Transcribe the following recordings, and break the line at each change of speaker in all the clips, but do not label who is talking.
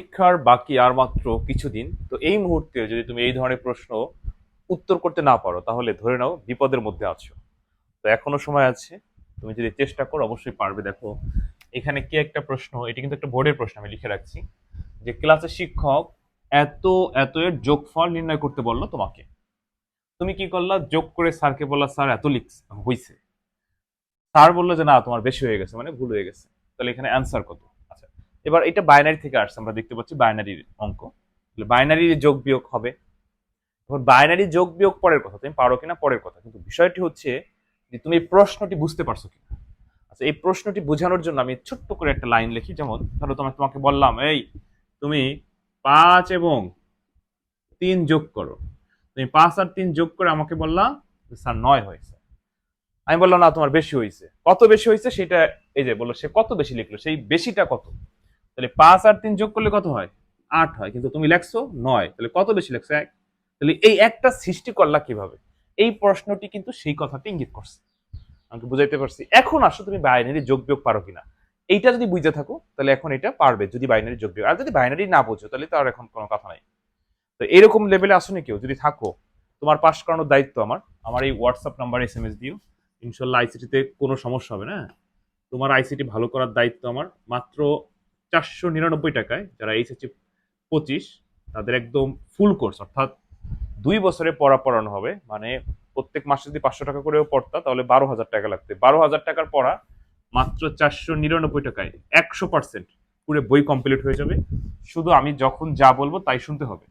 পরীক্ষার বাকি আর মাত্র কিছুদিন, তো এই মুহূর্তে যদি তুমি এই ধরনের প্রশ্ন উত্তর করতে না পারো, তাহলে ধরে নাও বিপদের মধ্যে আছো। তো এখনও সময় আছে, তুমি যদি চেষ্টা করো, অবশ্যই পারবে। দেখো, এখানে কি একটা প্রশ্ন, এটি কিন্তু একটা বোর্ডের প্রশ্ন আমি লিখে রাখছি, যে ক্লাসের শিক্ষক এত এত এর যোগফল নির্ণয় করতে বলল তোমাকে। তুমি কি করলা? যোগ করে স্যারকে বললা, স্যার, এত লিখ হইছে। স্যার বলল যে, না, তোমার বেশি হয়ে গেছে মানে ভুল হয়ে গেছে। তাহলে এখানে অ্যান্সার কত? এবার এটা বাইনারি থেকে আসছে, আমরা দেখতে পাচ্ছি বাইনারির অঙ্ক। বাইনারি যোগ বিয়োগ হবে। এখন বাইনারি যোগ বিয়োগ পরের কথা, তুমি পারো কিনা পরের কথা। কিন্তু বিষয়টি হচ্ছে যে তুমি এই প্রশ্নটি বুঝতে পারছ কিনা। আচ্ছা এই প্রশ্নটি বোঝানোর জন্য আমি ছোট্ট করে একটা লাইন লিখি। যেমন, ধরো তোমাকে তোমাকে বললাম, এই, তুমি পাঁচ এবং তিন যোগ করো। তুমি পাঁচ আর তিন যোগ করে আমাকে বললাম স্যার, নয় হয়েছে। আমি বললাম, না, তোমার বেশি হয়েছে। কত বেশি হয়েছে সেটা, এই যে বলল, সে কত বেশি লিখলো? সেই বেশিটা কত? তাহলে পাঁচ আর তিন যোগ করলে কত হয়? আট হয়। কিন্তু তুমি লেখছো নয়। তাহলে কত বেশি লেখছো? এক। তাহলে এই একটা সৃষ্টি করলা কীভাবে? এই প্রশ্নটি কিন্তু সেই কথাটি ইঙ্গিত করছে। আমাকে বুঝাইতে পারছি। এখন আসো তুমি বাইনারি যোগ বিয়োগ পারো কিনা। এইটা যদি বুঝে থাকো, তাহলে এখন এটা পারবে যদি বাইনারি যোগ বিয়োগ। আর যদি বাইনারি না বোঝো, তাহলে তো আর এখন কোনো কথা নাই। তো এরকম লেভেলে আসো কেউ। যদি থাকো, তোমার পাস করানোর দায়িত্ব আমার। আমার এই WhatsApp number S M S দিও ইনশাল্লাহ আইসিটিতে কোনো সমস্যা হবে না। তোমার আইসিটি ভালো করার দায়িত্ব আমার। মাত্র চারশো নিরানব্বই টাকায় যারা এইচএসসি পঁচিশ, তাদের একদম ফুল কোর্স অর্থাৎ দুই বছরে পড়া পড়ানো হবে। মানে প্রত্যেক মাসে যদি পাঁচশো টাকা করেও পড়তা, তাহলে বারো হাজার টাকা লাগবে বারো হাজার টাকার পড়া মাত্র চারশো নিরানব্বই টাকায়। একশো পার্সেন্ট পুরো বই কমপ্লিট হয়ে যাবে। শুধু আমি যখন যা বলব তাই শুনতে হবে।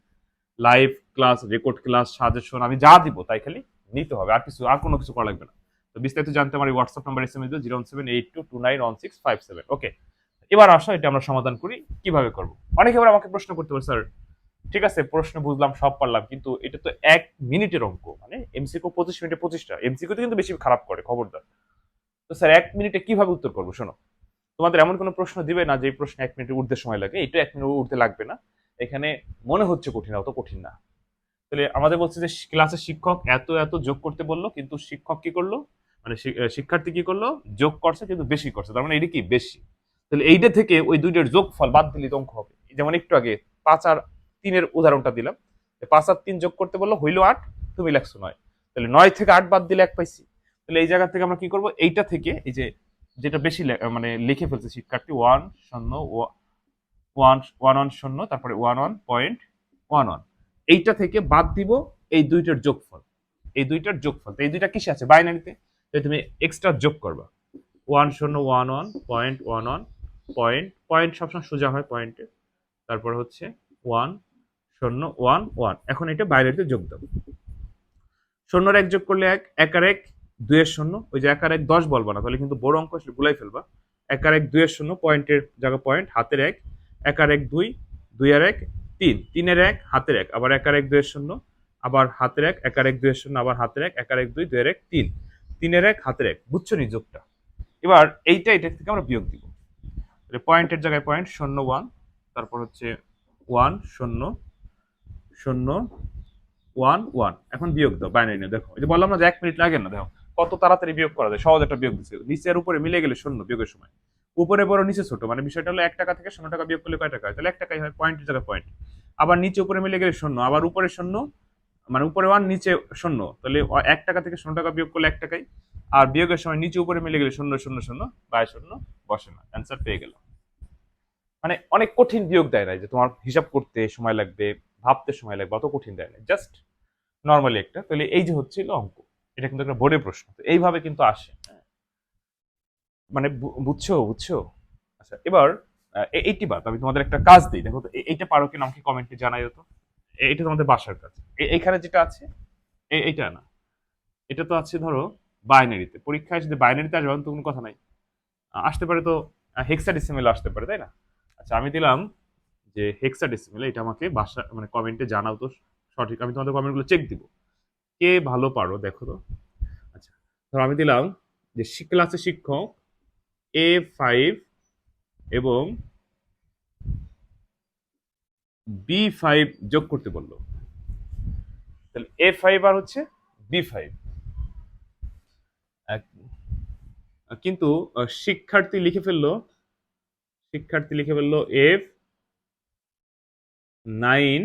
Live class record class suggestion আমি যা দিব তাই খালি নিতে হবে। আর কিছু, আর কোনো কিছু করা লাগবে না। তো বিস্তারিত জানতে আমার WhatsApp number S M S zero seven eight two two nine one six five seven. Okay এবার আসো, এটা আমরা সমাধান করি, কীভাবে করব? অনেকে এবার আমাকে প্রশ্ন করতে পারে স্যার, ঠিক আছে, প্রশ্ন বুঝলাম, সব পারলাম, কিন্তু এটা তো এক মিনিটের অঙ্ক মানে এমসিকিউ পঁচিশ মিনিটে পঁচিশটা এমসিকিউ তো কিন্তু বেশি খারাপ করে, খবরদার। তো স্যার, এক মিনিটে কীভাবে উত্তর করব? শোনো, তোমাদের এমন কোনো প্রশ্ন দিবে না যে প্রশ্ন এক মিনিটে উঠতে সময় লাগে এটা এক মিনিট উঠতে লাগবে না। এখানে মনে হচ্ছে কঠিন, অত কঠিন না। তাহলে আমাদের বলছে যে ক্লাসের শিক্ষক এত এত যোগ করতে বলল, কিন্তু শিক্ষক কি করল? মানে শিক্ষার্থী কি করল? যোগ করছে, কিন্তু বেশি করছে। তার মানে এটা কি? বেশি। তাহলে এইটা থেকে ওই দুইটার যোগ ফল বাদ দিলে অঙ্ক হবে। যেমন একটু আগে পাঁচ আর তিনের উদাহরণটা দিলাম। পাঁচ আর তিন যোগ করতে বলল, হইল আট, তুমি লেখছো নয়। তাহলে নয় থেকে আট বাদ দিলে এক পাইছি। তাহলে এই জায়গা থেকে আমরা কি করব? এইটা থেকে এই যে যেটা বেশি মানে লিখে ফেলছে শিক্ষার্থী, ওয়ান শূন্য ওয়ান ওয়ান ওয়ান শূন্য, তারপরে one one point one one. এইটা থেকে বাদ দিব এই দুইটার যোগফল। এই দুইটার যোগফল। তো এই দুইটা কিসে আছে? বাইনারিতে। তুমি এক্সট্রা যোগ করবা। ওয়ান শূন্য, one one point one one point point সবসময় সোজা হয় পয়েন্টে তারপর হচ্ছে ওয়ান শূন্য ওয়ান ওয়ান এখন এটা বাইনারিতে যোগ দাও শূন্যর এক যোগ করলে এক এক আর এক, দুইয়ের শূন্য। ওই যে এক আর এক দশ বলবা না, তাহলে কিন্তু বড় অঙ্ক আসলে ভুলাই ফেলবা। এক আর এক, দুইয়ের শূন্য পয়েন্টের জায়গা পয়েন্ট হাতের এক এক আর এক, দুই দুই আর এক, তিন। তিনের এক, হাতের এক, আবার এক আর এক, দুইয়ের শূন্য, আবার হাতের এক এক আর এক, দুইয়ের শূন্য, আবার হাতের এক এক আর এক, দুই, দুইয়ের এক, তিন। তিনের এক, হাতের এক। বুঝছ নি যোগটা? এবার এইটা এটা থেকে আমরা বিয়োগ দিব। পয়েন্টের জায়গায় পয়েন্ট শূন্য ওয়ান তারপর হচ্ছে ওয়ান শূন্য শূন্য ওয়ান ওয়ান এখন বিয়োগ দাও বাইনারি নিয়ে। দেখো, এই যে বললাম না যে এক মিনিট লাগে না, দেখো, কত তাড়াতাড়ি বিয়োগ করা যায়, সহজ একটা বিয়োগ দিচ্ছে। নিচের উপরে মিলে গেলে শূন্য বিয়োগের সময়। উপরে, বড়, নিচে ছোট মানে বিষয়টা হলো এক টাকা থেকে শূন্য টাকা বিয়োগ করলে কয় টাকা হয়? তাহলে এক টাকাই হয় পয়েন্টের জায়গায় পয়েন্ট আবার নিচে, উপরে মিলে গেলে শূন্য, আবার উপরে শূন্য মানে উপরে ওয়ান নিচে শূন্য, তাহলে এক টাকা থেকে শূন্য টাকা বিয়োগ করলে এক টাকাই। আর বিয়োগের সময় নিচে উপরে মিলে গেলে শূন্য শূন্য শূন্য, বাই শূন্য, বসে না। অ্যান্সার পেয়ে গেল। মানে অনেক কঠিন বিয়োগ দেয় না যে তোমার হিসাব করতে সময় লাগবে, ভাবতে সময় লাগবে, অত কঠিন দেয় না। জাস্ট নর্মালি একটা। তাহলে এই যে হচ্ছিল অঙ্ক। এটা কিন্তু একটা বোর্ডের প্রশ্ন। তো এইভাবে কিন্তু আসে। মানে বু- বুঝছ বুঝছ? আচ্ছা এবার এইটি বাদ। আমি তোমাদের একটা কাজ দিই। দেখো তো এইটা পারো কিনা আমাকে কমেন্টে জানাই তো। এটা তোমাদের বাসার কাজ। এইখানে যেটা আছে এইটা না। এটা তো আছে ধরো বাইনারিতে। পরীক্ষায় যদি বাইনারিতে আসবে তো কোনো কথা নাই। আসতে পারে তো হেক্সা হেক্সাডেসিমেল আসতে পারে, তাই না? আচ্ছা আমি দিলাম যে হেক্সা হেক্সাডেসিমেল এটা আমাকে বাসা মানে কমেন্টে জানাও তো সঠিক। আমি তোমাদের কমেন্টগুলো চেক দিব। কে ভালো পারো, দেখো তো। আচ্ছা ধরো আমি দিলাম যে ক্লাসে শিক্ষক এ ফাইভ এবং বি ফাইভ যোগ করতে বলল। তাহলে এ ফাইভ আর হচ্ছে বি ফাইভ কিন্তু শিক্ষার্থী লিখে ফেলল, শিক্ষার্থী লিখে ফেলল F nine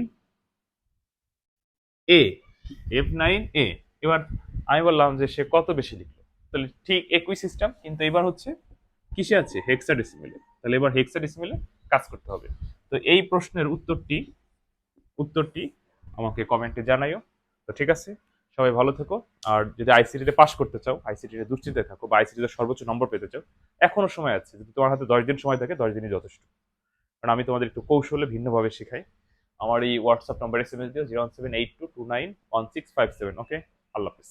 A, F nine A. এবার আমি বললাম যে সে কত বেশি লিখলো? তাহলে ঠিক একই সিস্টেম কিন্তু এবার হচ্ছে কিসে আছে? হেক্সা ডেসিমেলে তাহলে এবার হেক্সা ডেসিমেলে কাজ করতে হবে। তো এই প্রশ্নের উত্তরটি উত্তরটি আমাকে কমেন্টে জানাইও। তো ঠিক আছে? সবাই ভালো থেকো। আর যদি আইসিটিতে পাস করতে চাও আইসিটিতে দুশ্চিন্তায় থাকো বা আইসিটিতে সর্বোচ্চ নম্বর পেতে চাও, এখনও সময় আছে। যদি তোমার হাতে দশ দিন সময় থাকে, দশ দিনই যথেষ্ট। কারণ আমি তোমাদের একটু কৌশলে ভিন্নভাবে শেখাই। আমার এই হোয়াটসঅ্যাপ নম্বরে এস এম এস দিও zero one seven eight two two nine one six five seven okay আল্লাহ হাফিজ।